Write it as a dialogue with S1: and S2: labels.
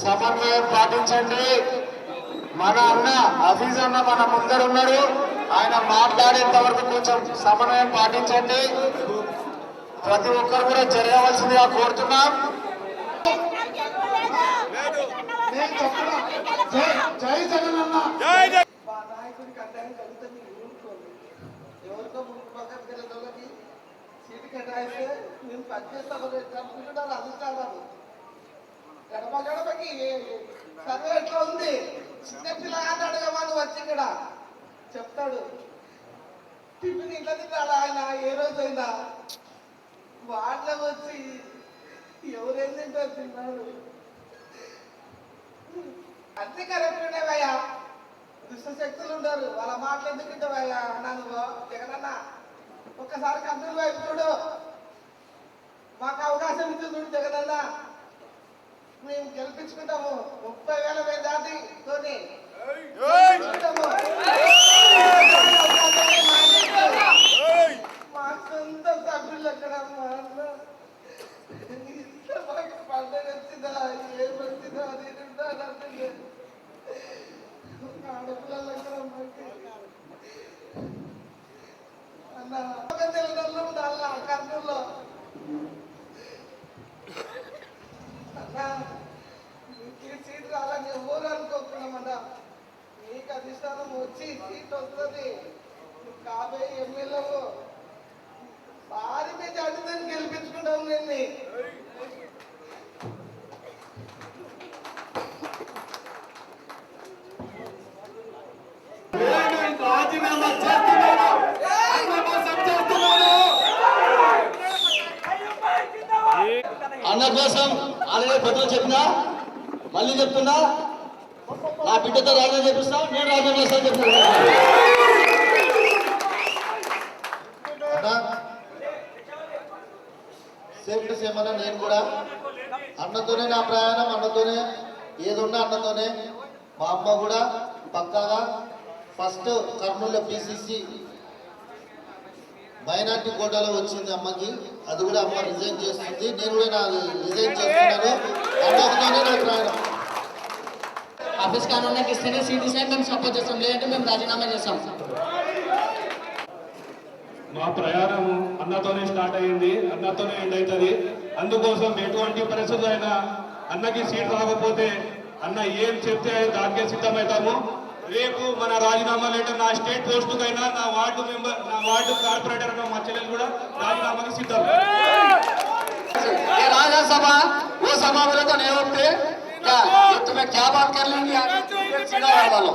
S1: సమన్వయం పాటించండి. మన అన్న హఫీజ్ అన్న మన ముందర ఉన్నాడు ఆయన మాట్లాడేంత వరకు కొంచెం సమన్వయం పాటించండి. ప్రతి ఒక్కరు కూడా జరగవలసిందిగా కోరుతున్నాం.
S2: జై జగన్ అన్న
S3: నాయకుడికి ఎవరికో ముందు పక్కన పిల్లలకి సీటు కేటాయిస్తే నేను పనిచేస్తామని అనుకుంటున్నారు అధిష్టానాలు గడప గడపకి సర్వే ఎట్లా ఉంది చిన్నపిల్ల అడగమని వచ్చి ఇక్కడ చెప్తాడు. టిఫిన్ ఇట్లా తింటాడా ఆయన? ఏ రోజైనా వాళ్ళ వచ్చి ఎవరేం తింటారు తిన్నాడు. అన్ని కరెక్ట్ ఉండేవయ్యా దుష్ట శక్తులు ఉండరు వాళ్ళ మాటలు ఎందుకు తింటావయ్యా అన్నాను నువ్వు? జగనన్న ఒక్కసారి కంపెనీ వైపు చూడు. మాకు అవకాశం ఇచ్చి చూడు జగనన్న. గెలిపించుకుంటాము ముప్పై వేల దాటి తోని. మా సొంత సభ్యులు అక్కడ మా అన్న. పండుగ వచ్చిందా? ఏం వచ్చిందా అది ఇది ఉందా అని అంటుంది. ఆడపిల్లలు అక్కడ మాకు అన్న ఒక తెలంగాణలో ఉండాలి కర్నూలులో అన్న మీకు ఈ సీట్ రాలని ఎవరు అనుకోకున్నామన్నా నీకు అధిష్టానం వచ్చి సీట్ వస్తుంది. నువ్వు కాబోయే ఎమ్మెల్యేలు భారీ మెజార్టీతో గెలిపించుకుంటాం నిన్ను.
S1: రాజీనామా అన్న కోసం ఆల్రెడీ పెద్దలు చెప్పినా మళ్ళీ చెప్తున్నా బిడ్డతో రాజా చేపిస్తావు నేను రాజీనామా చేస్తాను చెప్తున్నా.
S4: సేఫ్టీ సేమన నేను కూడా అన్నతోనే నా ప్రయాణం అన్నతోనే ఏదున్నా అన్నతోనే. మా అమ్మ కూడా పక్కాగా ఫస్ట్ కర్నూలు పిసిసి మైనార్టీ కోటాలో వచ్చింది అమ్మకి. అది కూడా అమ్మ రిజైన్ చేస్తుంది. నేను కూడా నా రిజైన్ చేస్తున్నాను. అన్నతోనే నా ప్రయాణం.
S5: అఫీస్ కానున్నాకి ఇస్తేనే సీట్ ఇస్తే మేము సపోర్ట్ చేస్తాం లేదంటే మేము రాజీనామా చేస్తాం.
S6: మా ప్రయాణం అన్నతోనే స్టార్ట్ అయ్యింది అన్నతోనే ఎండ్ అవుతుంది. అందుకోసం ఎటువంటి పరిస్థితులు అయినా అన్నకి సీట్ రాకపోతే అన్న ఏం చెప్తే దానికే సిద్ధమవుతాము. రేపు మన రాజీనామా లేదా నా స్టేట్ పోస్టుకైనా నా వార్డు మెంబర్ నా వార్డు కార్పొరేటర్ మా చెల్లెలు కూడా రాజీనామాకి సిద్ధం.
S1: రాజ్యసభ ఓ సభ सभा बोले तो नहीं होते क्या ये तुम्हें क्या बात कर लेंगे आगे सीधा वालों